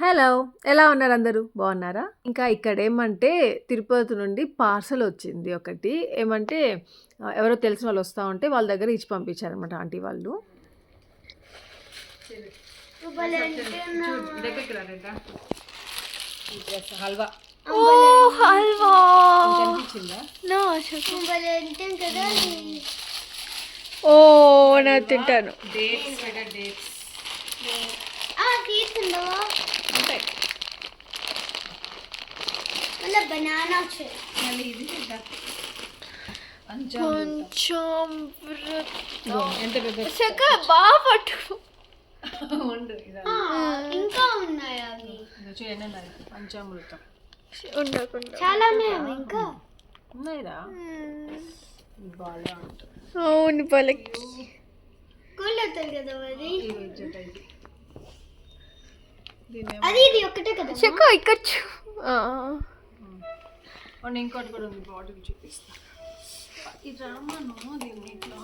Hello ఎలా ఉన్నారు అందరూ? బాగున్నారా? ఇంకా ఇక్కడ ఏమంటే తిరుపతి నుండి పార్సల్ వచ్చింది ఒకటి. ఏమంటే ఎవరో తెలిసిన వాళ్ళు వస్తూ ఉంటే వాళ్ళ దగ్గర ఇచ్చి పంపించారనమాట ఆంటీ వాళ్ళు. హల్వా ఓ హల్వా. నా తింటాను డేట్స్ డేట్స్ మళ్ళీ బనానా కొంచెం ఎంత పెద్ద బాగా పట్టు ఇంకా ఉన్నాయి అవి? చూడండి ఉన్నది పంచామృతం ఉండకుండా చాలా ఉన్నాయి అవి ఇంకా? ఉన్నాయిరా? బాగా ఉంటుంది. అవును పలకి కూల్ అవుతుంది కదా అది ఇది ఇజ్జత్ అయితే దీన్ని అది ఇది ఒక్కటే కదా చక్క ఇక్కడ. అవును ఇంకోటి కూడా ఉంది బాటిల్ చూపిస్తా. ఇది రామాను దీన్ని ఇట్లా.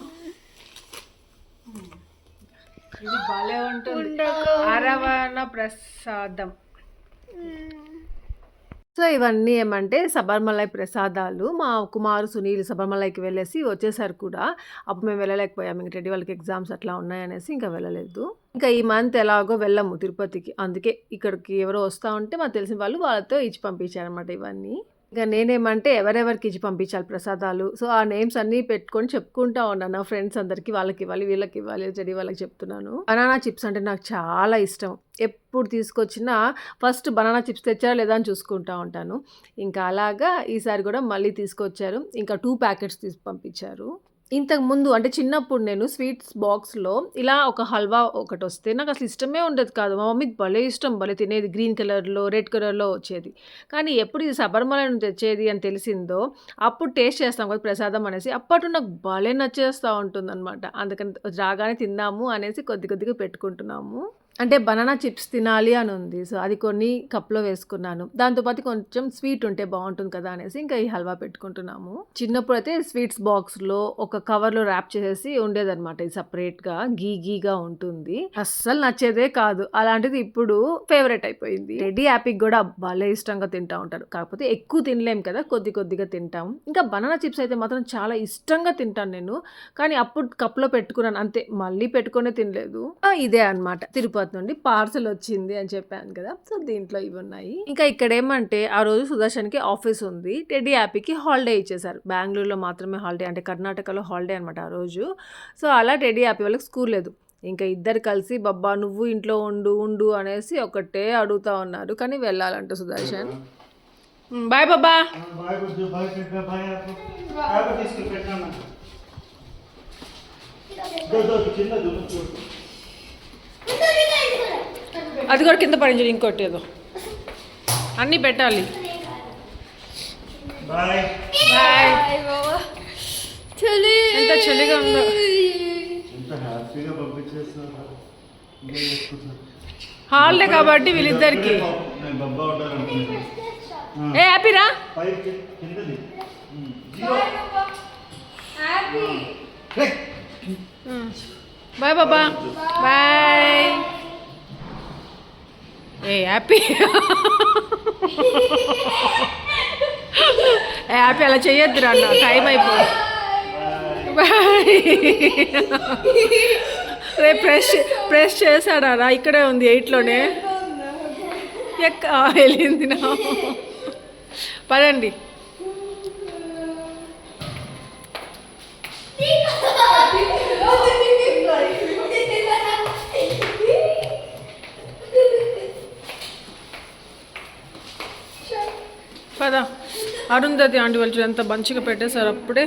ఇది భలే ఉంటుంది. అరవణ ప్రసాదం. సో ఇవన్నీ ఏమంటే శబరిమలై ప్రసాదాలు. మా కుమారు సునీల్ శబరిమలైకి వెళ్ళేసి వచ్చేసారు కూడా. అప్పుడు మేము వెళ్ళలేకపోయాము ఇంక రెడ్డి వాళ్ళకి ఎగ్జామ్స్ అట్లా ఉన్నాయనేసి ఇంకా వెళ్ళలేదు. ఇంకా ఈ మంత్ ఎలాగో వెళ్ళము తిరుపతికి. అందుకే ఇక్కడికి ఎవరో వస్తూ ఉంటే మాకు తెలిసిన వాళ్ళు వాళ్ళతో ఇచ్చి పంపించారనమాట ఇవన్నీ. ఇంకా నేనేమంటే ఎవరెవరికి ఇచ్చి పంపించాలి ప్రసాదాలు. సో ఆ నేమ్స్ అన్నీ పెట్టుకొని చెప్పుకుంటా ఉన్నాను నా ఫ్రెండ్స్ అందరికి వాళ్ళకి ఇవ్వాలి వీళ్ళకి ఇవ్వాలి చెడి వాళ్ళకి చెప్తున్నాను. బనానా చిప్స్ అంటే నాకు చాలా ఇష్టం. ఎప్పుడు తీసుకొచ్చినా ఫస్ట్ బనానా చిప్స్ తెచ్చారా లేదా అని చూసుకుంటా ఉంటాను. ఇంకా అలాగా ఈసారి కూడా మళ్ళీ తీసుకొచ్చారు. ఇంకా టూ ప్యాకెట్స్ తీసి పంపించారు. ఇంతకు ముందు అంటే చిన్నప్పుడు నేను స్వీట్స్ బాక్స్లో ఇలా ఒక హల్వా ఒకటి వస్తే నాకు అసలు ఇష్టమే ఉండేది కాదు. మా మమ్మీకి భలే ఇష్టం భలే తినేది. గ్రీన్ కలర్లో రెడ్ కలర్లో వచ్చేది. కానీ ఎప్పుడు ఇది శబరిమల నుంచి తెచ్చేది అని తెలిసిందో అప్పుడు టేస్ట్ చేస్తాం కదా ప్రసాదం అనేసి అప్పట్లో నాకు భలే నచ్చేస్తూ ఉంటుంది అనమాట అందుకని రాగానే తిందాము అనేసి కొద్ది కొద్దిగా పెట్టుకుంటున్నాము. అంటే బనానా చిప్స్ తినాలి అని ఉంది. సో అది కొన్ని కప్లో వేసుకున్నాను. దాంతోపాటు కొంచెం స్వీట్ ఉంటే బాగుంటుంది కదా అనేసి ఇంకా ఈ హల్వా పెట్టుకుంటున్నాము. చిన్నప్పుడు అయితే స్వీట్స్ బాక్స్లో ఒక కవర్లో ర్యాప్ చేసేసి ఉండేదన్నమాట. ఇది సపరేట్గా గీ గీగా ఉంటుంది. అస్సలు నచ్చేదే కాదు. అలాంటిది ఇప్పుడు ఫేవరెట్ అయిపోయింది. రెడీ యాపిక్ కూడా భలే ఇష్టంగా తింటా ఉంటారు. కాకపోతే ఎక్కువ తినలేం కదా కొద్ది కొద్దిగా తింటాం. ఇంకా బనానా చిప్స్ అయితే మాత్రం చాలా ఇష్టంగా తింటాను నేను. కానీ అప్పుడు కప్లో పెట్టుకున్నాను. అంతే మళ్ళీ పెట్టుకునే తినలేదు. ఇదే అన్నమాట. తిరుపతి నుండి పార్సల్ వచ్చింది అని చెప్పాను కదా. సో దీంట్లో ఇవి ఉన్నాయి. ఇంకా ఇక్కడ ఏమంటే ఆ రోజు సుదర్శన్కి ఆఫీస్ ఉంది. టెడ్డీ యాపీకి హాలిడే ఇచ్చేసారు బెంగళూరులో మాత్రమే హాలిడే అంటే కర్ణాటకలో హాలిడే అనమాట ఆ రోజు. సో అలా టెడ్డీ యాపీ వాళ్ళకి స్కూల్ లేదు. ఇంకా ఇద్దరు కలిసి బబ్బా నువ్వు ఇంట్లో ఉండు ఉండు అనేసి ఒకటే అడుగుతా ఉన్నారు. కానీ వెళ్ళాలంట సుదర్శన్. బాయ్ బాబా బాయ్ అది కూడా కింద పడింది ఇంకోటి ఏదో. అన్నీ పెట్టాలి. బాయ్. బాయ్. చలి. ఎంత చలిగా ఉందో? హాలిడే కాబట్టి వీళ్ళిద్దరికి. ఏ హ్యాపీరా. బాయ్ బాబా. బాయ్. ఏ హ్యాపీ ఏ హ్యాపీ అలా చేయొద్దు అన్న. టైం అయిపో రేపు రే ప్రెస్ ప్రెస్ చేశాడారా ఇక్కడే ఉంది ఎయిట్లోనే. ఎక్క వెళ్ళింది నా పదండి. పద. అరుంధతి ఆంటీ వాళ్ళు ఎంత మంచిగా పెట్టేశారు అప్పుడే.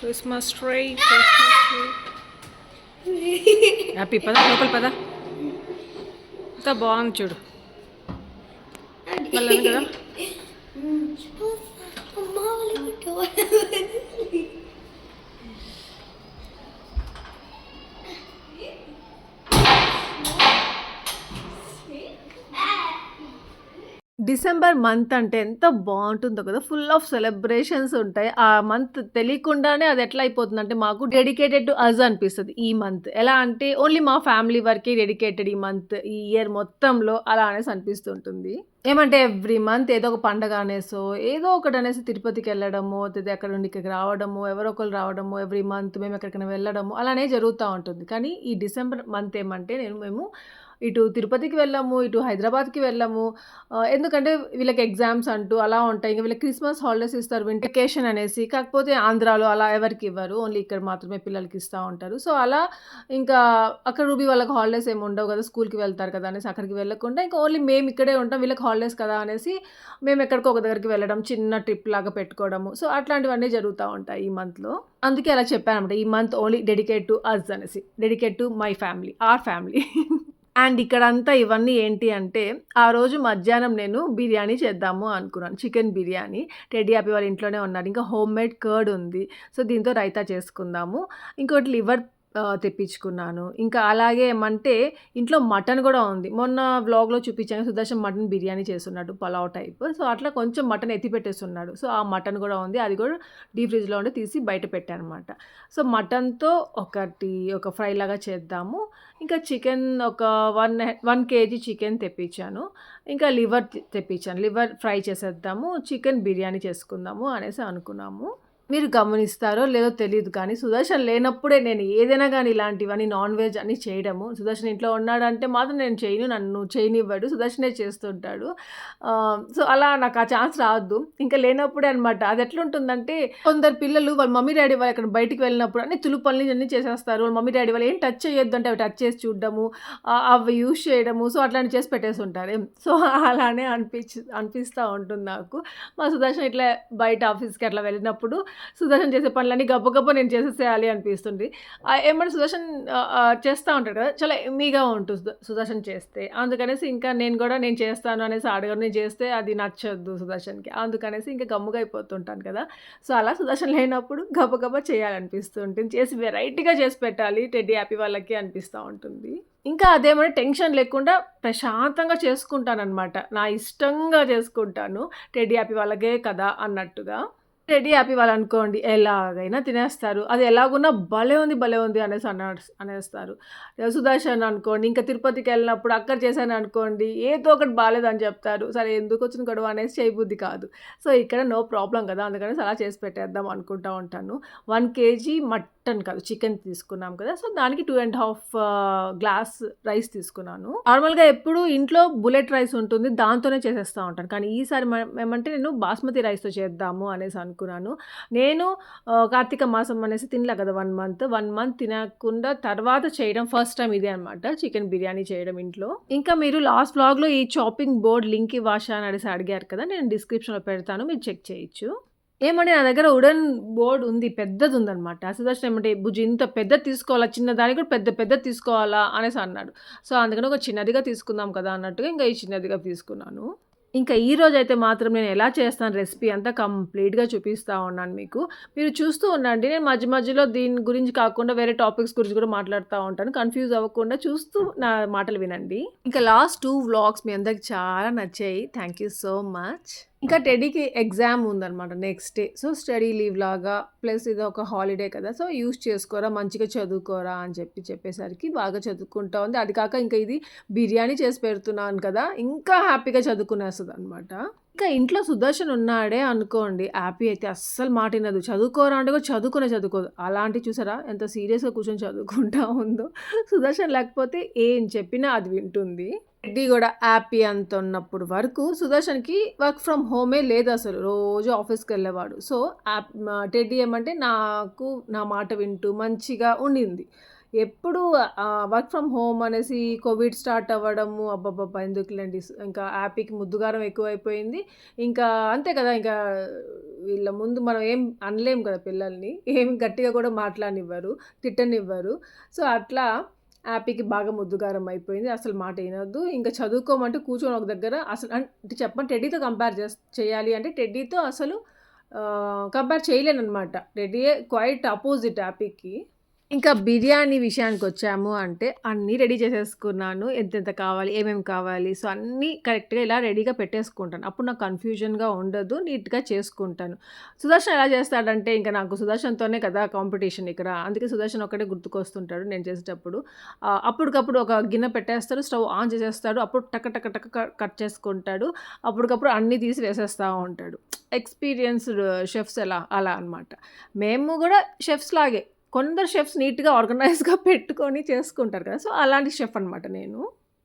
క్రిస్మస్ ట్రై హ్యాపీ పద లోపల పద. అంత బాగుంది చూడు. కదా అమ్మా వాళ్ళకి డిసెంబర్ మంత్ అంటే ఎంత బాగుంటుందో కదా! ఫుల్ ఆఫ్ సెలబ్రేషన్స్ ఉంటాయి. ఆ మంత్ తెలియకుండానే అది ఎట్లా అయిపోతుంది అంటే మాకు డెడికేటెడ్ టు అజ్ అనిపిస్తుంది ఈ మంత్. ఎలా అంటే ఓన్లీ మా ఫ్యామిలీ వరకే డెడికేటెడ్ ఈ మంత్, ఈ ఇయర్ మొత్తంలో అలా అనేసి అనిపిస్తుంటుంది. ఏమంటే ఎవ్రీ మంత్ ఏదో ఒక పండగ అనేసో, ఏదో ఒకటి అనేసి తిరుపతికి వెళ్ళడము అక్కడ నుండి ఇక్కడికి రావడము ఎవరో ఒకరు రావడము ఎవ్రీ మంత్ మేము ఎక్కడికైనా వెళ్ళడము అలానే జరుగుతూ ఉంటుంది. కానీ ఈ డిసెంబర్ మంత్ ఏమంటే నేను మేము ఇటు తిరుపతికి వెళ్ళాము, ఇటు హైదరాబాద్‌కి వెళ్ళాము. ఎందుకంటే వీళ్ళకి ఎగ్జామ్స్ అంటూ అలా ఉంటాయి. ఇంకా వీళ్ళకి క్రిస్మస్ హాలిడేస్ ఇస్తారు. వెంటకేషన్ అనేసి. కాకపోతే ఆంధ్రాలో అలా ఎవరికి ఇవ్వరు. ఓన్లీ ఇక్కడ మాత్రమే పిల్లలకి ఇస్తూ ఉంటారు. సో, అలా ఇంకా అక్కడ రూబీ వాళ్ళకి హాలిడేస్ ఏమి ఉండవు కదా! స్కూల్‌కి వెళ్తారు కదా! అనేసి అక్కడికి వెళ్ళకుండా ఇంకా ఓన్లీ మేము ఇక్కడే ఉంటాం. వీళ్ళకి హాలిడేస్ కదా! అనేసి మేము ఎక్కడికో ఒక దగ్గరికి వెళ్ళడం, చిన్న ట్రిప్ లాగా పెట్టుకోవడము. సో, అట్లాంటివన్నీ జరుగుతూ ఉంటాయి ఈ మంత్‌లో. అందుకే అలా చెప్పానన్నమాట. ఈ month only dedicate to us అనేసి. Dedicate to my family. Our family. And ఇక్కడంతా ఇవన్నీ ఏంటి అంటే, ఆ రోజు మధ్యాహ్నం నేను బిర్యానీ చేద్దాము అనుకున్నాను. చికెన్ బిర్యానీ. టెడ్డీ హ్యాపీ వాళ్ళ ఇంట్లోనే ఉన్నారు. ఇంకా హోమ్‌మేడ్ కర్డ్ ఉంది. సో, దీంతో రైతా చేసుకుందాము. ఇంకోటి లివర్ తెప్పించుకున్నాను. ఇంకా అలాగే ఏమంటే ఇంట్లో మటన్ కూడా ఉంది. మొన్న వ్లాగ్‌లో చూపించాను సుదర్శన్ మటన్ బిర్యానీ చేస్తున్నాడు పలావ్ టైప్. సో, అట్లా కొంచెం మటన్ ఎత్తి పెట్టేస్తున్నాడు సో, ఆ మటన్ కూడా ఉంది. అది కూడా డీప్ ఫ్రిడ్జ్‌లో ఉండి తీసి బయట పెట్టానన్నమాట. సో, మటన్‌తో ఒకటి ఒక ఫ్రై లాగా చేద్దాము. ఇంకా చికెన్ ఒక వన్ వన్ కేజీ చికెన్ తెప్పించాను. ఇంకా లివర్ తెప్పించాను. లివర్ ఫ్రై చేసేద్దాము. చికెన్ బిర్యానీ చేసుకుందాము అనేసి అనుకున్నాము. మీరు గమనిస్తారో లేదో తెలియదు కానీ సుదర్శన్ లేనప్పుడే నేను ఏదైనా కానీ ఇలాంటివన్నీ నాన్ వెజ్ అని చేయడము. సుదర్శన్ ఇంట్లో ఉన్నాడంటే మాత్రం నేను చేయను. నన్ను చేయనివ్వడు. సుదర్శనే చేస్తుంటాడు. సో, అలా నాకు ఆ ఛాన్స్ రావద్దు. ఇంకా లేనప్పుడే అనమాట. అది ఎట్లుంటుందంటే కొందరు పిల్లలు వాళ్ళ మమ్మీ, డాడీ వాళ్ళు అక్కడ బయటికి వెళ్ళినప్పుడు అన్ని తులుపు పనులు అన్ని చేసేస్తారు. వాళ్ళ మమ్మీ, డాడీ వాళ్ళు ఏం టచ్ చేయొద్దు అంటే అవి టచ్ చేసి చూడడము, అవి యూజ్ చేయడము. సో, అట్లాంటి చేసి పెట్టేసుంటారు. సో, అలానే అనిపించి అనిపిస్తూ ఉంటుంది నాకు. మా సుదర్శన్ ఇట్లా బయట ఆఫీస్‌కి అట్లా వెళ్ళినప్పుడు సుదర్శన్ చేసే పనులన్నీ గబ్బ నేను చేసేసేయాలి అనిపిస్తుంది. ఏమంటే సుదర్శన్ చేస్తూ ఉంటాడు కదా! చాలా ఎమ్మీగా ఉంటుంది సుదర్శన్ చేస్తే. అందుకనేసి ఇంకా నేను కూడా నేను చేస్తాను అనేసి అడగను. నేను చేస్తే అది నచ్చదు సుదర్శన్‌కి. అందుకనేసి ఇంకా గమ్ముగా అయిపోతుంటాను కదా! సో, అలా సుదర్శన్ లేనప్పుడు గబ గబా చేయాలనిపిస్తూ ఉంటుంది. చేసి వెరైటీగా చేసి పెట్టాలి టెడ్డీ హ్యాపీ వాళ్ళకి అనిపిస్తూ ఉంటుంది. ఇంకా అదేమంటే టెన్షన్ లేకుండా ప్రశాంతంగా చేసుకుంటాననమాట. నా ఇష్టంగా చేసుకుంటాను. టెడ్డీ హ్యాపీ వాళ్ళకే కదా! అన్నట్టుగా. రెడీ ఆపివ్వాలనుకోండి ఎలాగైనా తినేస్తారు. అది ఎలాగున్నా భలే ఉంది, భలే ఉంది అనేసి అన్న అనేస్తారు. సుదర్శన్ అనుకోండి ఇంకా తిరుపతికి వెళ్ళినప్పుడు అక్కడ చేశాను అనుకోండి ఏదో ఒకటి బాగాలేదని చెప్తారు. సరే ఎందుకు వచ్చిన గొడవ అనేసి చేయబుద్ధి కాదు. సో, ఇక్కడ నో ప్రాబ్లం కదా! అందుకని అలా చేసి పెట్టేద్దాం అనుకుంటా ఉంటాను. వన్ కేజీ మటన్ కాదు చికెన్ తీసుకున్నాం కదా! సో, దానికి two and half glass rice తీసుకున్నాను. నార్మల్‌గా ఎప్పుడు ఇంట్లో బుల్లెట్ రైస్ ఉంటుంది. దాంతోనే చేసేస్తా ఉంటాను. కానీ ఈసారి ఏమంటే నేను బాస్మతి రైస్‌తో చేద్దాము అనేసి అనుకున్నాను. నేను కార్తీక మాసం అనేసి తినలే కదా! One month. వన్ మంత్ తినకుండా తర్వాత చేయడం ఫస్ట్ టైం ఇదే అనమాట. చికెన్ బిర్యానీ చేయడం ఇంట్లో. ఇంకా మీరు లాస్ట్ బ్లాగ్లో ఈ చాపింగ్ బోర్డ్ లింక్ వాషా అని అడిసి అడిగారు కదా! నేను డిస్క్రిప్షన్‌లో పెడతాను. మీరు చెక్ చేయొచ్చు. ఏమంటే నా దగ్గర వుడెన్ బోర్డ్ ఉంది. పెద్దది ఉందన్నమాట సుదర్శన్ ఏమంటే బుజ్జి ఇంత పెద్దది తీసుకోవాలా? చిన్న దానికి కూడా పెద్ద పెద్దది తీసుకోవాలా? అనేసి అన్నాడు. సో, అందుకని ఒక చిన్నదిగా తీసుకుందాం కదా! అన్నట్టుగా ఇంకా ఈ చిన్నదిగా తీసుకున్నాను. ఇంకా ఈరోజైతే మాత్రం నేను ఎలా చేస్తాను రెసిపీ అంతా కంప్లీట్‌గా చూపిస్తూ ఉన్నాను మీకు. మీరు చూస్తూ ఉండండి. నేను మధ్య మధ్యలో దీని గురించి కాకుండా వేరే టాపిక్స్ గురించి కూడా మాట్లాడుతూ ఉంటాను. కన్‌ఫ్యూజ్ అవ్వకుండా చూస్తూ నా మాటలు వినండి. ఇంకా లాస్ట్ టూ వ్లాగ్స్ మీ అందరికి చాలా నచ్చాయి. Thank you so much. ఇంకా టెడీకి ఎగ్జామ్ ఉందనమాట next day. So, study leave లాగా ప్లస్ ఇది ఒక హాలిడే కదా! సో, యూజ్ చేసుకోరా మంచిగా చదువుకోరా అని చెప్పి చెప్పేసరికి బాగా చదువుకుంటా ఉంది. అది కాక ఇంకా ఇది బిర్యానీ చేసి పెడుతున్నాను కదా! ఇంకా హ్యాపీగా చదువుకునేస్తదనమాట. ఇంకా ఇంట్లో సుదర్శన్ ఉన్నాడే అనుకోండి హ్యాపీ అయితే అస్సలు మాటినదు చదువుకోరా అంటే కూడా చదువుకునే చదువుకోదు. అలాంటివి చూసారా ఎంత సీరియస్‌గా కూర్చొని చదువుకుంటా ఉందో. సుదర్శన్ లేకపోతే ఏం చెప్పినా అది వింటుంది. టెడ్డీ కూడా హ్యాపీ అంత ఉన్నప్పుడు వరకు సుదర్శన్‌కి వర్క్ ఫ్రమ్ హోమే లేదు అసలు రోజు ఆఫీస్కి వెళ్ళేవాడు సో, యాప్ టెడ్డీ ఏమంటే నాకు నా మాట వింటూ మంచిగా ఉండింది. ఎప్పుడు వర్క్ ఫ్రమ్ హోమ్ అనేసి కోవిడ్ స్టార్ట్ అవ్వడము అబ్బబ్బబ్బా! ఎందుకులేండి ఇంకా హ్యాపీకి ముద్దుగారం ఎక్కువైపోయింది. ఇంకా అంతే కదా! ఇంకా వీళ్ళ ముందు మనం ఏం అనలేం కదా పిల్లల్ని. ఏమి గట్టిగా కూడా మాట్లాడనివ్వరు. తిట్టనివ్వరు. సో, అట్లా హ్యాపీకి బాగా ముద్దుగారం అయిపోయింది. అసలు మాట వినొద్దు ఇంకా చదువుకోమంటే కూర్చొని ఒక దగ్గర అసలు అంటే చెప్పండి టెడ్డీతో కంపేర్ చేస్ చేయాలి అంటే టెడ్డీతో అసలు కంపేర్ చేయలేననమాట. టెడ్డీయే క్వైట్ అపోజిట్ హ్యాపీకి. ఇంకా బిర్యానీ విషయానికి వచ్చాము అంటే అన్నీ రెడీ చేసేసుకున్నాను. ఎంతెంత కావాలి, ఏమేమి కావాలి. సో, అన్నీ కరెక్ట్‌గా ఇలా రెడీగా పెట్టేసుకుంటాను. అప్పుడు నాకు కన్‌ఫ్యూజన్‌గా ఉండదు. నీట్‌గా చేసుకుంటాను. సుదర్శన్ ఎలా చేస్తాడంటే ఇంకా నాకు సుదర్శన్‌తోనే కదా కాంపిటీషన్ ఇక్కడ. అందుకే సుదర్శన్ ఒక్కడే గుర్తుకొస్తుంటాడు నేను చేసేటప్పుడు. అప్పటికప్పుడు ఒక గిన్నె పెట్టేస్తాడు. స్టవ్ ఆన్ చేసేస్తాడు. అప్పుడు టక టక టక కట్ చేసుకుంటాడు. అప్పటికప్పుడు అన్నీ తీసి వేసేస్తా ఉంటాడు. ఎక్స్‌పీరియన్స్‌డ్ షెఫ్స్ ఎలా అలా అనమాట. మేము కూడా షెఫ్స్ లాగే. కొందరు షెఫ్స్ నీట్‌గా ఆర్గనైజ్‌గా పెట్టుకొని చేసుకుంటారు కదా! సో, అలాంటి షెఫ్ అనమాట నేను.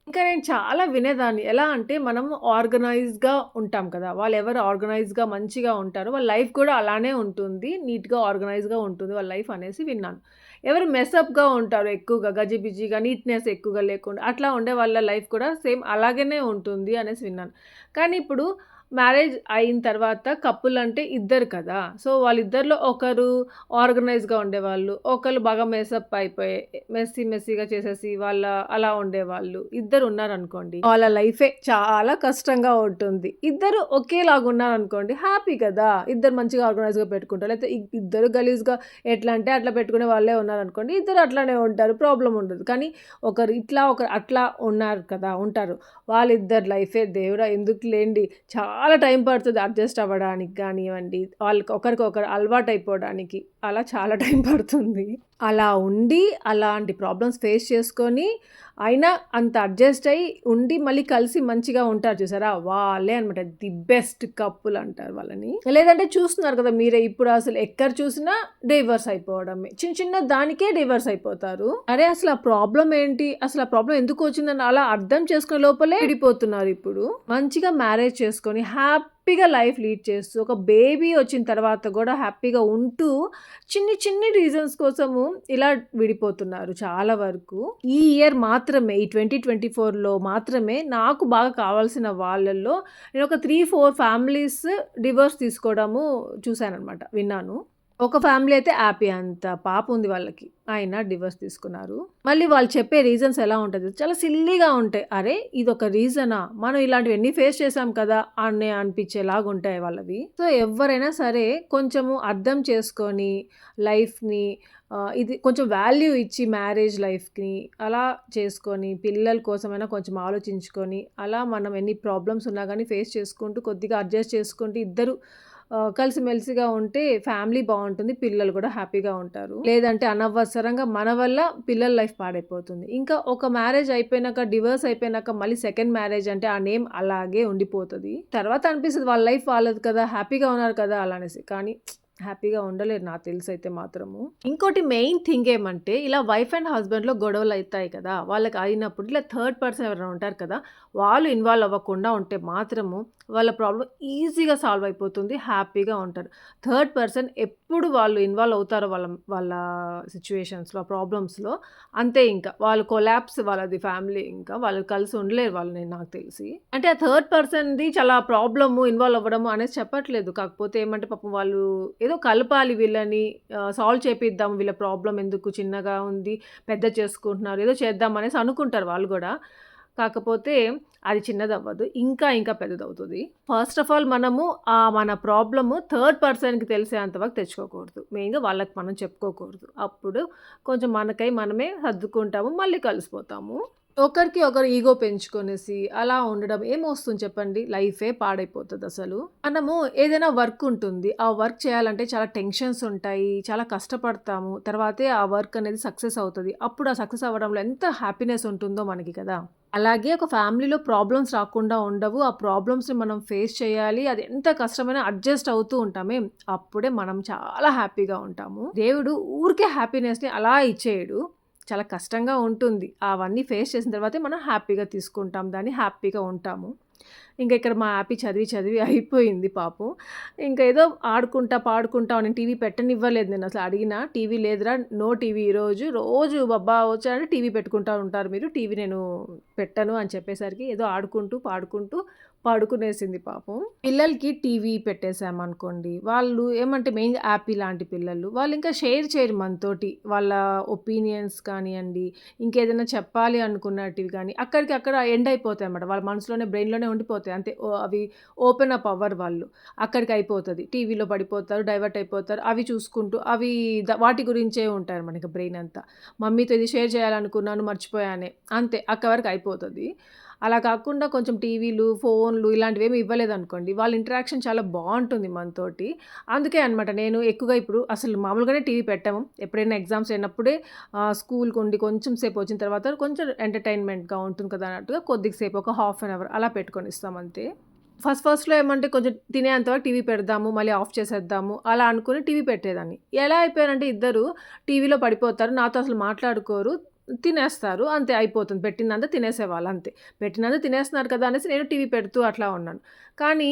ఇంకా నేను చాలా వినేదాన్ని. ఎలా అంటే మనం ఆర్గనైజ్‌గా ఉంటాం కదా! వాళ్ళు ఎవరు ఆర్గనైజ్‌గా మంచిగా ఉంటారో వాళ్ళ లైఫ్ కూడా అలానే ఉంటుంది. నీట్‌గా ఆర్గనైజ్‌గా ఉంటుంది వాళ్ళ లైఫ్ అనేసి విన్నాను. ఎవరు మెసప్‌గా ఉంటారు ఎక్కువగా గజిబిజిగా నీట్‌నెస్ ఎక్కువగా లేకుండా అట్లా ఉండే వాళ్ళ లైఫ్ కూడా సేమ్ అలాగనే ఉంటుంది అనేసి విన్నాను. కానీ ఇప్పుడు మ్యారేజ్ అయిన తర్వాత కప్పులు అంటే ఇద్దరు కదా! సో, వాళ్ళిద్దరిలో ఒకరు ఆర్గనైజ్‌గా ఉండేవాళ్ళు. ఒకరు బాగా మెస్అప్ అయిపోయి మెస్సీ మెస్సీగా చేసేసి వాళ్ళ అలా ఉండేవాళ్ళు. ఇద్దరు ఉన్నారనుకోండి. వాళ్ళ లైఫే చాలా కష్టంగా ఉంటుంది. ఇద్దరు ఒకేలాగా ఉన్నారనుకోండి హ్యాపీ కదా! ఇద్దరు మంచిగా ఆర్గనైజ్‌గా పెట్టుకుంటారు. లేకపోతే ఇద్దరు గలీజ్‌గా ఎట్లా అంటే అట్లా పెట్టుకునే వాళ్ళే ఉన్నారనుకోండి. ఇద్దరు అట్లానే ఉంటారు. ప్రాబ్లం ఉండదు. కానీ ఒకరు ఇట్లా ఒకరు అట్లా ఉన్నారు కదా! ఉంటారు. వాళ్ళిద్దరు లైఫే దేవుడా ఎందుకు లేండి చాలా చాలా టైం పడుతుంది అడ్జస్ట్ అవ్వడానికి కానివ్వండి వాళ్ళకి ఒకరికొకరు అలవాటు అయిపోవడానికి అలా చాలా టైం పడుతుంది. అలా ఉండి అలాంటి ప్రాబ్లమ్స్ ఫేస్ చేసుకొని అయినా అంత అడ్జస్ట్ అయ్యి ఉండి మళ్ళీ కలిసి మంచిగా ఉంటారు చూసారా! వాళ్ళే అనమాట ది బెస్ట్ కప్పులు అంటారు వాళ్ళని. లేదంటే చూస్తున్నారు కదా! మీరే ఇప్పుడు అసలు ఎక్కడ చూసినా డైవర్స్ అయిపోవడమే. చిన్న చిన్న దానికే డైవర్స్ అయిపోతారు. అరే! అసలు ఆ ప్రాబ్లం ఏంటి? అసలు ఆ ప్రాబ్లం ఎందుకు వచ్చిందని అలా అర్థం చేసుకునే లోపలే విడిపోతున్నారు ఇప్పుడు. మంచిగా మ్యారేజ్ చేసుకొని హ్యాపీగా లైఫ్ లీడ్ చేస్తూ ఒక బేబీ వచ్చిన తర్వాత కూడా హ్యాపీగా ఉంటూ చిన్ని చిన్ని రీజన్స్ కోసము ఇలా విడిపోతున్నారు చాలా వరకు. ఈ ఇయర్ మాత్రమే ఈ 2024లో మాత్రమే నాకు బాగా కావాల్సిన వాళ్ళల్లో నేను ఒక 3, 4 ఫ్యామిలీస్ డివోర్స్ తీసుకోవడము చూసాననమాట. విన్నాను. ఒక ఫ్యామిలీ అయితే హ్యాపీ అంత పాప ఉంది వాళ్ళకి. ఆయన డివోర్స్ తీసుకున్నారు. మళ్ళీ వాళ్ళు చెప్పే రీజన్స్ ఎలా ఉంటుంది చాలా సిల్లీగా ఉంటాయి. అరే! ఇది ఒక రీజనా? మనం ఇలాంటివన్నీ ఫేస్ చేసాం కదా! అని అనిపించేలాగా ఉంటాయి వాళ్ళవి. సో, ఎవరైనా సరే కొంచెము అర్థం చేసుకొని లైఫ్‌ని ఇది కొంచెం వాల్యూ ఇచ్చి మ్యారేజ్ లైఫ్ని అలా చేసుకొని పిల్లల కోసమైనా కొంచెం ఆలోచించుకొని అలా మనం ఎన్ని ప్రాబ్లమ్స్ ఉన్నా కానీ ఫేస్ చేసుకుంటూ కొద్దిగా అడ్జస్ట్ చేసుకుంటూ ఇద్దరు కలిసిమెలిసిగా ఉంటే ఫ్యామిలీ బాగుంటుంది పిల్లలు కూడా హ్యాపీగా ఉంటారు. లేదంటే అనవసరంగా మన వల్ల పిల్లల లైఫ్ పాడైపోతుంది. ఇంకా ఒక మ్యారేజ్ అయిపోయినాక డివోర్స్ అయిపోయినాక మళ్ళీ సెకండ్ మ్యారేజ్ అంటే ఆ నేమ్ అలాగే ఉండిపోతుంది తర్వాత అనిపిస్తుంది వాళ్ళ లైఫ్ వాళ్ళది కదా! హ్యాపీగా ఉన్నారు కదా! అలా అనేసి. కానీ హ్యాపీగా ఉండలేరు నాకు తెలిసి అయితే మాత్రము. ఇంకోటి మెయిన్ థింగ్ ఏమంటే ఇలా వైఫ్ అండ్ హస్బెండ్‌లో గొడవలు అవుతాయి కదా! వాళ్ళకి అయినప్పుడు ఇలా థర్డ్ పర్సన్ ఎవరైనా ఉంటారు కదా! వాళ్ళు ఇన్వాల్వ్ అవ్వకుండా ఉంటే మాత్రము వాళ్ళ ప్రాబ్లం ఈజీగా సాల్వ్ అయిపోతుంది. హ్యాపీగా ఉంటారు. థర్డ్ పర్సన్ ఎప్పుడు వాళ్ళు ఇన్వాల్వ్ అవుతారో వాళ్ళ వాళ్ళ సిచ్యువేషన్స్లో ప్రాబ్లమ్స్‌లో అంతే ఇంకా. వాళ్ళు కొలాప్స్ వాళ్ళది ఫ్యామిలీ ఇంకా. వాళ్ళు కలిసి ఉండలేరు వాళ్ళు నేను నాకు తెలిసి. అంటే ఆ థర్డ్ పర్సన్‌ది చాలా ప్రాబ్లము ఇన్వాల్వ్ అవ్వడము అనేసి చెప్పట్లేదు. కాకపోతే ఏమంటే పాపం వాళ్ళు ఏదో కలపాలి వీళ్ళని సాల్వ్ చేపిద్దాం వీళ్ళ ప్రాబ్లం ఎందుకు చిన్నగా ఉంది. పెద్ద చేసుకుంటున్నారు. ఏదో చేద్దాం అనేసి అనుకుంటారు వాళ్ళు కూడా కాకపోతే అది చిన్నదవ్వదు. ఇంకా ఇంకా పెద్దదవుతుంది ఫస్ట్ ఆఫ్ ఆల్ మనము ఆ మన ప్రాబ్లము థర్డ్ పర్సన్‌కి తెలిసేంత వరకు తెచ్చుకోకూడదు. మెయిన్‌గా వాళ్ళకి మనం చెప్పుకోకూడదు. అప్పుడు కొంచెం మనకై మనమే సర్దుకుంటాము. మళ్ళీ కలిసిపోతాము. ఒకరికి ఒకరు ఈగో పెంచుకొనేసి అలా ఉండడం ఏమొస్తుంది చెప్పండి? లైఫే పాడైపోతుంది అసలు మనము ఏదైనా వర్క్ ఉంటుంది. ఆ వర్క్ చేయాలంటే చాలా టెన్షన్స్ ఉంటాయి. చాలా కష్టపడతాము. తర్వాతే ఆ వర్క్ అనేది సక్సెస్ అవుతుంది అప్పుడు ఆ సక్సెస్ అవ్వడంలో ఎంత హ్యాపీనెస్ ఉంటుందో మనకి కదా! అలాగే ఒక ఫ్యామిలీలో ప్రాబ్లమ్స్ రాకుండా ఉండవు. ఆ ప్రాబ్లమ్స్‌ని మనం ఫేస్ చేయాలి. అది ఎంత కష్టమైనా అడ్జస్ట్ అవుతూ ఉంటామే అప్పుడే మనం చాలా హ్యాపీగా ఉంటాము. దేవుడు ఊరికే హ్యాపీనెస్‌ని అలా ఇచ్చేయడు. చాలా కష్టంగా ఉంటుంది. అవన్నీ ఫేస్ చేసిన తర్వాతే మనం హ్యాపీగా తీసుకుంటాం దాన్ని. హ్యాపీగా ఉంటాము. ఇంకా ఇక్కడ మా హ్యాపీ చదివి చదివి అయిపోయింది పాపం. ఇంకా ఏదో ఆడుకుంటా, పాడుకుంటా నేను టీవీ పెట్టనివ్వలేదు నేను అసలు అడిగినా. టీవీ లేదురా నో టీవీ ఈరోజు. రోజు అబ్బా! వచ్చారంటే టీవీ పెట్టుకుంటా ఉంటారు మీరు. టీవీ నేను పెట్టను అని చెప్పేసరికి ఏదో ఆడుకుంటూ పాడుకుంటూ పడుకునేసింది పాపం. పిల్లలకి టీవీ పెట్టేసామనుకోండి వాళ్ళు ఏమంటే మెయిన్ యాపీ లాంటి పిల్లలు వాళ్ళు ఇంకా షేర్ చేయరు మనతోటి. వాళ్ళ ఒపీనియన్స్ కానివ్వండి ఇంకేదైనా చెప్పాలి అనుకున్నటివి కానీ అక్కడికి అక్కడ ఎండ్ అయిపోతాయి అన్నమాట. వాళ్ళ మనసులోనే బ్రెయిన్లోనే ఉండిపోతాయి. అంతే ఓ- అవి ఓపెన్ అప్ అవ్వరు వాళ్ళు. అక్కడికి అయిపోతుంది. టీవీలో పడిపోతారు డైవర్ట్ అయిపోతారు అవి చూసుకుంటూ అవి వాటి గురించే ఉంటారు మనకి బ్రెయిన్ అంతా. మమ్మీతో ఇది షేర్ చేయాలనుకున్నాను మర్చిపోయానే. అంతే అక్క వరకు అయిపోతుంది. అలా కాకుండా కొంచెం టీవీలు ఫోన్లు ఇలాంటివి ఏమి ఇవ్వలేదు అనుకోండి వాళ్ళ ఇంటరాక్షన్ చాలా బాగుంటుంది మనతోటి. అందుకే అనమాట నేను ఎక్కువగా ఇప్పుడు అసలు మామూలుగానే టీవీ పెట్టాము. ఎప్పుడైనా ఎగ్జామ్స్ అయినప్పుడే స్కూల్కి ఉండి కొంచెం సేపు వచ్చిన తర్వాత కొంచెం ఎంటర్టైన్మెంట్గా ఉంటుంది కదా అన్నట్టుగా కొద్దిసేపు ఒక హాఫ్ అన్ అవర్ అలా పెట్టుకొని ఇస్తాం అంతే. ఫస్ట్ ఫస్ట్లో ఏమంటే కొంచెం తినేంతవరకు టీవీ పెడదాము మళ్ళీ ఆఫ్ చేసేద్దాము అలా అనుకుని టీవీ పెట్టేదాన్ని. ఎలా అయిపోయారంటే ఇద్దరు టీవీలో పడిపోతారు నాతో అసలు మాట్లాడుకోరు. తినేస్తారు. అంతే అయిపోతుంది. పెట్టిందంతా తినేసేవాళ్ళు అంతే. పెట్టినంత తినేస్తున్నారు కదా అనేసి నేను టీవీ పెడుతూ అట్లా ఉన్నాను. కానీ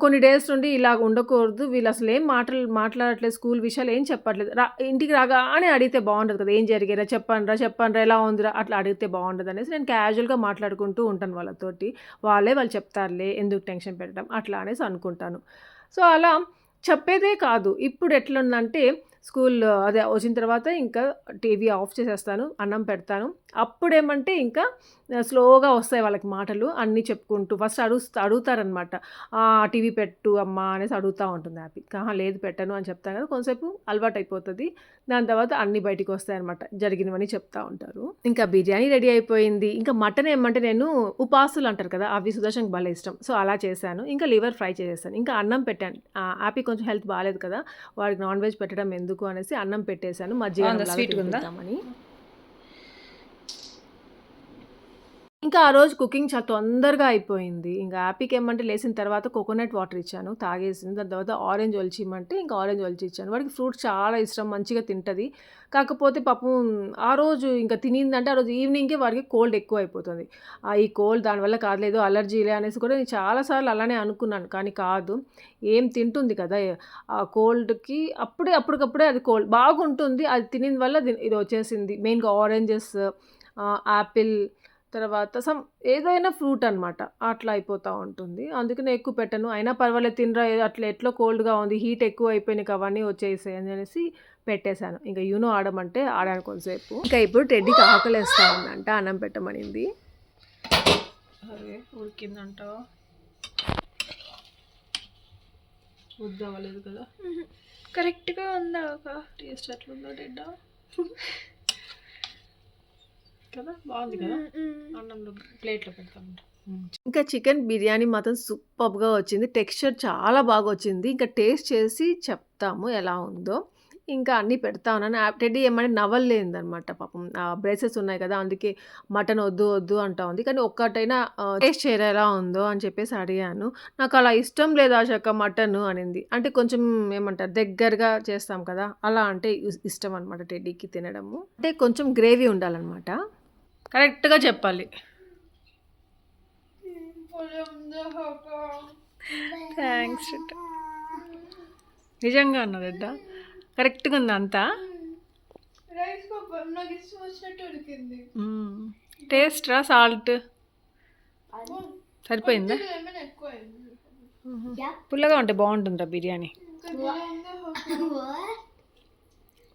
కొన్ని డేస్ నుండి ఇలా ఉండకూడదు. వీళ్ళు అసలు ఏం మాటలు మాట్లాడట్లేదు. స్కూల్ విషయాలు ఏం చెప్పట్లేదు. రా ఇంటికి రాగానే అడిగితే బాగుండదు కదా. ఏం జరిగారా? చెప్పండిరా చెప్పండిరా ఎలా ఉందిరా? అట్లా అడిగితే బాగుండదు అనేసి నేను క్యాజువల్గా మాట్లాడుకుంటూ ఉంటాను వాళ్ళతోటి. వాళ్ళే వాళ్ళు చెప్తారులే ఎందుకు టెన్షన్ పెట్టడం? అట్లా అనేసి అనుకుంటాను. సో అలా చెప్పేదే కాదు. ఇప్పుడు ఎట్లుందంటే స్కూల్ అదే వచ్చిన తర్వాత ఇంకా టీవీ ఆఫ్ చేసేస్తాను అన్నం పెడతాను. అప్పుడేమంటే ఇంకా స్లోగా వస్తాయి వాళ్ళకి మాటలు అన్నీ చెప్పుకుంటూ ఫస్ట్ అడుగు అడుగుతారనమాట టీవీ పెట్టు అమ్మా అనేసి అడుగుతూ ఉంటుంది హ్యాపీ. కాహా లేదు పెట్టను అని చెప్తాను కదా కొంతసేపు అలవాటు అయిపోతుంది దాని తర్వాత అన్నీ బయటికి వస్తాయి అనమాట జరిగినవని చెప్తా ఉంటారు. ఇంకా బిర్యానీ రెడీ అయిపోయింది. ఇంకా మటన్ ఏమంటే నేను ఉపాసులు అంటారు కదా అవి సుదర్శన్కి భలే ఇష్టం. సో అలా చేశాను. ఇంకా లివర్ ఫ్రై చేసేసాను. ఇంకా అన్నం పెట్టాను. హ్యాపీ కొంచెం హెల్త్ బాగాలేదు కదా వాడికి నాన్ వెజ్ పెట్టడం ఎందుకు అనేసి అన్నం పెట్టేశాను. మజ్జిగ బాగుందా? అన్నంలాగా ఇంకా ఆ రోజు కుకింగ్ చాలా తొందరగా అయిపోయింది. ఇంకా హ్యాపీకి ఏమంటే లేచిన తర్వాత కోకోనట్ వాటర్ ఇచ్చాను తాగేసింది దాని తర్వాత ఆరెంజ్ ఒలిచి ఇమ్మంటే ఇంకా ఆరెంజ్ ఒలిచి ఇచ్చాను. వాడికి ఫ్రూట్ చాలా ఇష్టం మంచిగా తింటుంది. కాకపోతే పాపం ఆ రోజు ఇంకా తినిందంటే ఆ రోజు ఈవినింగే వాడికి కోల్డ్ ఎక్కువ అయిపోతుంది. ఆ ఈ కోల్డ్ దానివల్ల కాదులేదు అలర్జీలే అనేసి కూడా నేను చాలాసార్లు అలానే అనుకున్నాను. కానీ కాదు ఏం తింటుంది కదా ఆ కోల్డ్కి అప్పుడే అప్పటికప్పుడే అది కోల్డ్ బాగుంటుంది. అది తినిన వల్ల ఇది ఇది వచ్చేసింది. మెయిన్గా ఆరెంజెస్ యాపిల్ తర్వాత సమ్ ఏదైనా ఫ్రూట్ అనమాట అట్లా అయిపోతూ ఉంటుంది. అందుకనే ఎక్కువ పెట్టను. అయినా పర్వాలేదు తినరా అట్లా ఎట్లో కోల్డ్గా ఉంది హీట్ ఎక్కువ అయిపోయినాయి అవన్నీ వచ్చేసాయి అని అనేసి పెట్టేశాను. ఇంకా యూనో ఆడమంటే ఆడాను కొంతసేపు. ఇంకా ఇప్పుడు టెడ్డీకి ఆకలేస్తా ఉందంట అన్నం పెట్టమనింది. అరే ఉడికిందంట. ముద్ద అవ్వలేదు కదా. కరెక్ట్గా ఉందా ఒక టేస్ట్ ఎట్లుందో టెడ్డా? కదా? బాగుంది కదా? అన్నంలో ప్లేట్లో పెడతాను ఇంకా చికెన్ బిర్యానీ మాత్రం సూపర్గా వచ్చింది. టెక్స్చర్ చాలా బాగా వచ్చింది. ఇంకా టేస్ట్ చేసి చెప్తాము ఎలా ఉందో. ఇంకా అన్నీ పెడతా ఉన్నాను. ఆ టెడ్డీ ఏమంటే నవ్వలేదనమాట పాపం. బ్రేసెస్ ఉన్నాయి కదా అందుకే మటన్ వద్దు వద్దు అంటా ఉంది. కానీ ఒక్కటైనా టేస్ట్ చేయరా ఎలా ఉందో అని చెప్పేసి అడిగాను. నాకు అలా ఇష్టం లేదు ఆశక్క మటన్ అనింది. అంటే కొంచెం ఏమంటారు దగ్గరగా చేస్తాం కదా అలా అంటే ఇష్టం అనమాట టెడ్డీకి తినడము. అంటే కొంచెం గ్రేవీ ఉండాలన్నమాట. కరెక్ట్గా చెప్పాలి. థ్యాంక్స్ నిజంగా అన్నదడ్డ కరెక్ట్గా ఉంది అంతా? టేస్ట్ రా సాల్ట్. సరిపోయిందా? పుల్లగా ఉంటే బాగుంటుందిరా బిర్యానీ.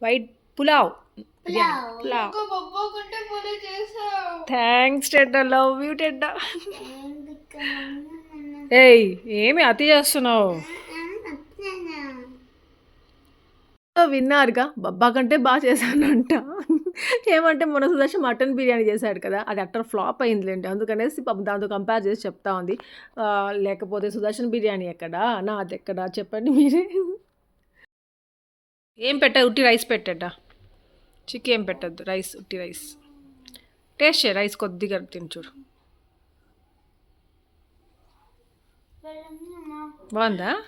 వైట్ పులావ్. థ్యాంక్స్ టెడ్డా లవ్ యూ టెడ్డా ఏయ్ ఏమి అతి చేస్తున్నావు? విన్నారుగా బబ్బా కంటే బాగా చేశానంట. ఏమంటే మొన్న సుదర్శన్ మటన్ బిర్యానీ చేశాడు కదా అది అట్టర్ ఫ్లాప్ అయిందిలేండి. అందుకనేసి దాంతో కంపేర్ చేసి చెప్తా ఉంది. లేకపోతే సుదర్శన్ బిర్యానీ ఎక్కడా? నాది ఎక్కడా? చెప్పండి మీరే. ఏం పెట్టా? ఉట్టి రైస్ పెట్టడ్డా చికెన్ ఏం పెట్టద్దు రైస్ ఉట్టి రైస్. టేస్ట్ చేయ రైస్ కొద్దిగా తిని చూడు. బాగుందా?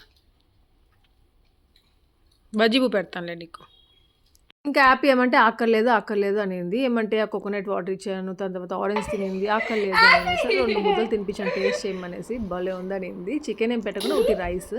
బజ్జీబు పెడతానులే నీకు. ఇంకా హ్యాపీ ఏమంటే అక్కర్లేదు అక్కర్లేదు అనింది. ఏమంటే ఆ కోకోనట్ వాటర్ ఇచ్చాను దాని తర్వాత ఆరెంజ్ తినింది అక్కర్లేదు రెండు ముద్దలు తినిపించాను టేస్ట్ చేయమనేసి భలే ఉందనింది చికెన్ ఏం పెట్టకుండా ఒకటి రైస్.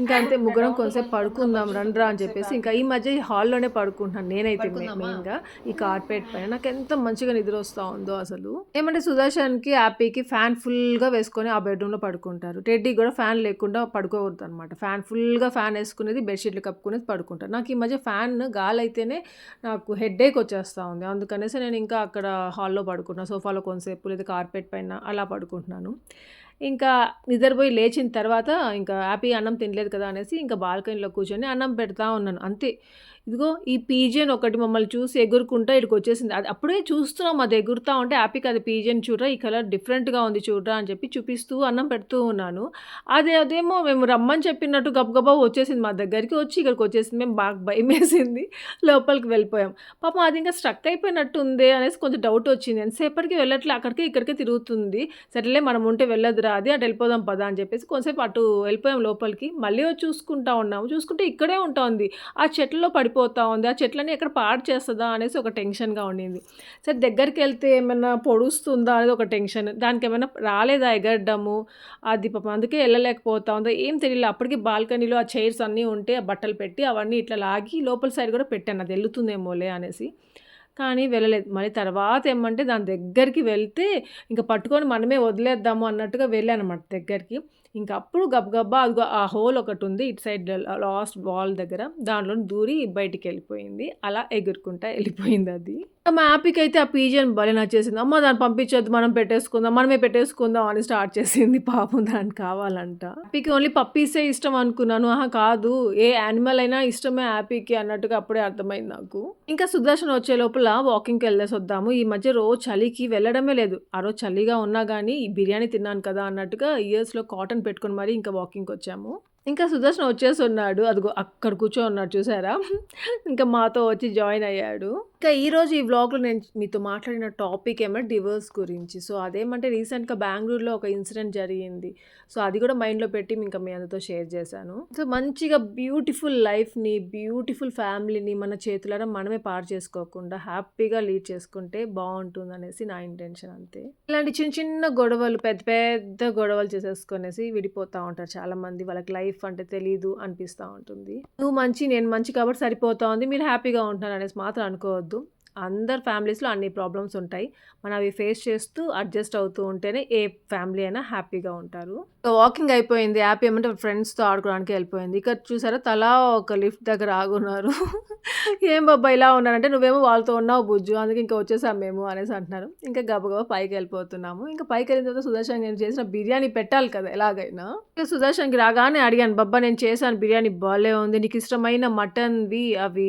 ఇంకా అంతే ముగ్గురం కొంతసేపు పడుకుందాం రండ్రా అని చెప్పేసి ఇంకా ఈ మధ్య ఈ హాల్లోనే పడుకుంటున్నాను నేనైతే మెయిన్గా ఈ కార్పెట్ పైన. నాకు ఎంత మంచిగా నిద్ర వస్తూ ఉందో అసలు. ఏమంటే సుదర్శన్కి హ్యాపీకి ఫ్యాన్ ఫుల్గా వేసుకొని ఆ బెడ్రూమ్లో పడుకుంటారు. టెడ్డీ కూడా ఫ్యాన్ లేకుండా పడుకోకూడదు అనమాట ఫ్యాన్ ఫుల్గా ఫ్యాన్ వేసుకునేది బెడ్షీట్లు కప్పుకునేది పడుకుంటారు. నాకు ఈ మధ్య ఫ్యాన్ గాలి అయితేనే నాకు హెడేక్ వచ్చేస్తూ ఉంది. అందుకనేసి నేను ఇంకా అక్కడ హాల్లో పడుకుంటున్నాను సోఫాలో కొంతసేపు లేదా కార్పెట్ పైన అలా పడుకుంటున్నాను. ఇంకా నిద్రపోయి లేచిన తర్వాత ఇంకా హ్యాపీ అన్నం తినలేదు కదా అనేసి ఇంకా బాల్కనీలో కూర్చొని అన్నం పెడతా ఉన్నాను. అంతే. ఇదిగో ఈ పీజియన్ ఒకటి మమ్మల్ని చూసి ఎగురుకుంటా ఇక్కడికి వచ్చేసింది. అది అప్పుడే చూస్తున్నాం అది ఎగురుతా ఉంటే హ్యాపీకి అది పీజియన్ చూడరా ఈ కలర్ డిఫరెంట్గా ఉంది చూడరా అని చెప్పి చూపిస్తూ అన్నం పెడుతూ ఉన్నాను. అదే అదేమో మేము రమ్మని చెప్పినట్టు గబగబా వచ్చేసింది మా దగ్గరికి వచ్చి ఇక్కడికి వచ్చేసింది. మేము బాగా భయం వేసింది లోపలికి వెళ్ళిపోయాం. పాపం అది ఇంకా స్ట్రక్ అయిపోయినట్టు ఉంది అనేసి కొంచెం డౌట్ వచ్చింది. ఎంతసేపటికి వెళ్ళట్లే అక్కడికి ఇక్కడికి తిరుగుతుంది. సరేలే మనం ఉంటే వెళ్ళదురా అది అటు వెళ్ళిపోదాం పదా అని చెప్పేసి కొంతసేపు అటు వెళ్ళిపోయాం లోపలికి. మళ్ళీ చూసుకుంటా ఉన్నాము. చూసుకుంటే ఇక్కడే ఉంటుంది. ఆ చెట్లలో పడిపోతా ఉంది ఆ చెట్లని ఎక్కడ పాడు చేస్తుందా అనేసి ఒక టెన్షన్గా ఉండింది. సరే దగ్గరికి వెళ్తే ఏమైనా పొడుస్తుందా అనేది ఒక టెన్షన్ దానికి ఏమైనా రాలేదా ఎగరడము? అది పాపం అందుకే వెళ్ళలేకపోతా ఉందో? ఏం తెలియలేదు అప్పటికి బాల్కనీలో ఆ చైర్స్ అన్నీ ఉంటే ఆ బట్టలు పెట్టి అవన్నీ ఇట్లా లాగి లోపల సైడ్ కూడా పెట్టాను. అది వెళ్తుందేమోలే అనేసి. కానీ వెళ్ళలేదు. మళ్ళీ తర్వాత ఏమంటే దాని దగ్గరికి వెళ్తే ఇంకా పట్టుకొని మనమే వదిలేద్దాము అన్నట్టుగా వెళ్ళాను అనమాట దగ్గరికి. ఇంకా అప్పుడు గబగబా అదిగో ఆ హోల్ ఒకటి ఉంది ఇటు సైడ్ లాస్ట్ వాల్ దగ్గర దాంట్లో దూరి బయటికి వెళ్ళిపోయింది అలా ఎగురుకుంటా వెళ్ళిపోయింది అది. మా యాపీకి అయితే ఆ పీజన్ భలే నచ్చేసింది. అమ్మ దాన్ని పంపించొద్దు మనం పెట్టేసుకుందాం మనమే పెట్టేసుకుందాం అని స్టార్ట్ చేసింది పాపం దానికి కావాలంట. హ్యాపీకి ఓన్లీ పప్పీసే ఇష్టం అనుకున్నాను. ఆహా కాదు. ఏ యానిమల్ అయినా ఇష్టమే హ్యాపీకి అన్నట్టుగా అప్పుడే అర్థమైంది నాకు. ఇంకా సుదర్శన్ వచ్చే లోపల వాకింగ్కి వెళ్ళేసి వద్దాము ఈ మధ్య రోజు చలికి వెళ్ళడమే లేదు. ఆ రోజు చలిగా ఉన్నా కానీ ఈ బిర్యానీ తిన్నాను కదా అన్నట్టుగా ఇయర్స్లో కాటన్ పెట్టుకొని మరీ ఇంకా వాకింగ్కి వచ్చాము. ఇంకా సుదర్శన్ వచ్చేసి ఉన్నాడు అదిగో అక్కడ కూర్చో ఉన్నాడు చూసారా? ఇంకా మాతో వచ్చి జాయిన్ అయ్యాడు. ఇంకా ఈరోజు ఈ వ్లాగ్లో నేను మీతో మాట్లాడిన టాపిక్ ఏమో డివోర్స్ గురించి. సో అదేమంటే రీసెంట్గా బెంగళూరులో ఒక ఇన్సిడెంట్ జరిగింది. సో అది కూడా మైండ్లో పెట్టి ఇంకా మీ అందరితో షేర్ చేశాను. సో మంచిగా బ్యూటిఫుల్ లైఫ్ని బ్యూటిఫుల్ ఫ్యామిలీని మన చేతులను మనమే పాడు చేసుకోకుండా హ్యాపీగా లీడ్ చేసుకుంటే బాగుంటుంది అనేసి నా ఇంటెన్షన్ అంతే. ఇలాంటి చిన్న చిన్న గొడవలు పెద్ద పెద్ద గొడవలు చేసేసుకునేసి విడిపోతూ ఉంటారు చాలామంది. వాళ్ళకి లైఫ్ అంటే తెలీదు అనిపిస్తూ ఉంటుంది. నువ్వు మంచి నేను మంచి కాబట్టి సరిపోతా ఉంది. మీరు హ్యాపీగా ఉంటున్నారు అనేసి మాత్రం అనుకోవద్దు. అందరు ఫ్యామిలీస్లో అన్ని ప్రాబ్లమ్స్ ఉంటాయి. మనం అవి ఫేస్ చేస్తూ అడ్జస్ట్ అవుతూ ఉంటేనే ఏ ఫ్యామిలీ అయినా హ్యాపీగా ఉంటారు. వాకింగ్ అయిపోయింది. హ్యాపీ ఏమంటే ఫ్రెండ్స్తో ఆడుకోవడానికి వెళ్ళిపోయింది. ఇక్కడ చూసారా? తలా ఒక లిఫ్ట్ దగ్గర ఆగున్నారు. ఏం బాబా ఇలా ఉన్నారంటే నువ్వేమో వాళ్ళతో ఉన్నావు బుజ్జు. అందుకే ఇంకా వచ్చేసాం మేము అనేసి అంటున్నారు. ఇంకా గబగబా పైకి వెళ్ళిపోతున్నాము. ఇంకా పైకి వెళ్ళిన తర్వాత సుదర్శన్ నేను చేసిన బిర్యానీ పెట్టాలి కదా ఎలాగైనా. ఇంకా సుదర్శన్కి రాగానే అడిగాను బాబా నేను చేశాను బిర్యానీ బాగాలే ఉంది. నీకు ఇష్టమైన మటన్వి అవి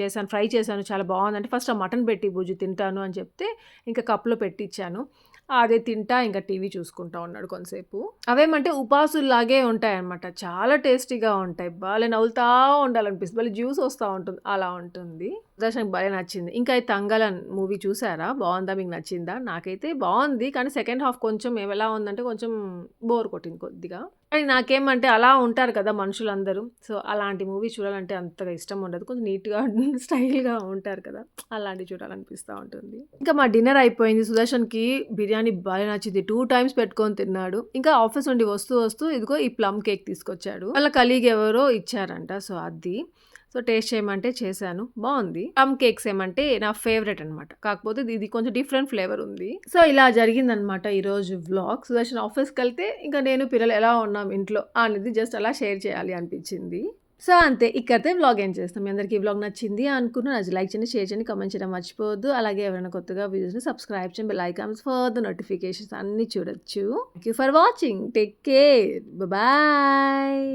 చేశాను ఫ్రై చేశాను చాలా బాగుంది. అంటే ఫస్ట్ ఆ మటన్ పెట్టి బుజ్జి తింటాను అని చెప్తే ఇంకా కప్లో పెట్టించాను అదే తింటా ఇంకా టీవీ చూసుకుంటా ఉన్నాడు కొంతసేపు. అవేమంటే ఉపాసుల్లాగే ఉంటాయి అనమాట చాలా టేస్టీగా ఉంటాయి. బాగా నవ్వులుతా ఉండాలనిపిస్తుంది. భలే జ్యూస్ వస్తూ ఉంటుంది. అలా ఉంటుంది. దర్శనకు భలే నచ్చింది. ఇంకా ఈ తంగలన్ మూవీ చూసారా? బాగుందా? మీకు నచ్చిందా? నాకైతే బాగుంది. కానీ సెకండ్ హాఫ్ కొంచెం ఎలా ఉందంటే కొంచెం బోర్ కొట్టింది కొద్దిగా. కానీ నాకేమంటే అలా ఉంటారు కదా మనుషులందరూ. సో అలాంటి మూవీ చూడాలంటే అంతగా ఇష్టం ఉండదు. కొంచెం నీట్గా స్టైల్గా ఉంటారు కదా. అలాంటివి చూడాలనిపిస్తూ ఉంటుంది. ఇంకా మా డిన్నర్ అయిపోయింది. సుదర్శన్కి బిర్యానీ బాగా నచ్చింది. టూ టైమ్స్ పెట్టుకొని తిన్నాడు. ఇంకా ఆఫీస్ నుండి వస్తూ వస్తూ ఇదిగో ఈ ప్లమ్ కేక్ తీసుకొచ్చాడు. వాళ్ళ కలీగ్ ఎవరో ఇచ్చారంట. సో అది. సో టేస్ట్ చేయమంటే చేశాను. బాగుంది. ప్లమ్ కేక్స్ ఏమంటే నా ఫేవరెట్ అనమాట కాకపోతే ఇది కొంచెం డిఫరెంట్ ఫ్లేవర్ ఉంది. సో ఇలా జరిగిందనమాట ఈరోజు వ్లాగ్. సుదర్శన్ ఆఫీస్కి వెళ్తే ఇంకా నేను పిల్లలు ఎలా ఉన్నాం ఇంట్లో అనేది జస్ట్ అలా షేర్ చేయాలి అనిపించింది. సో అంతే ఇక్కడితే వ్లాగ్ ఏం చేస్తాం. మీ అందరికీ వ్లాగ్ నచ్చింది అనుకున్నాను అది లైక్ చేయండి షేర్ చేయండి కమెంట్ చేయడం మర్చిపోవద్దు. అలాగే ఎవరైనా కొత్తగా వీడియోస్ని సబ్స్క్రైబ్ చేయండి like comments for the notifications అన్నీ చూడొచ్చు. Thank you for watching take care bye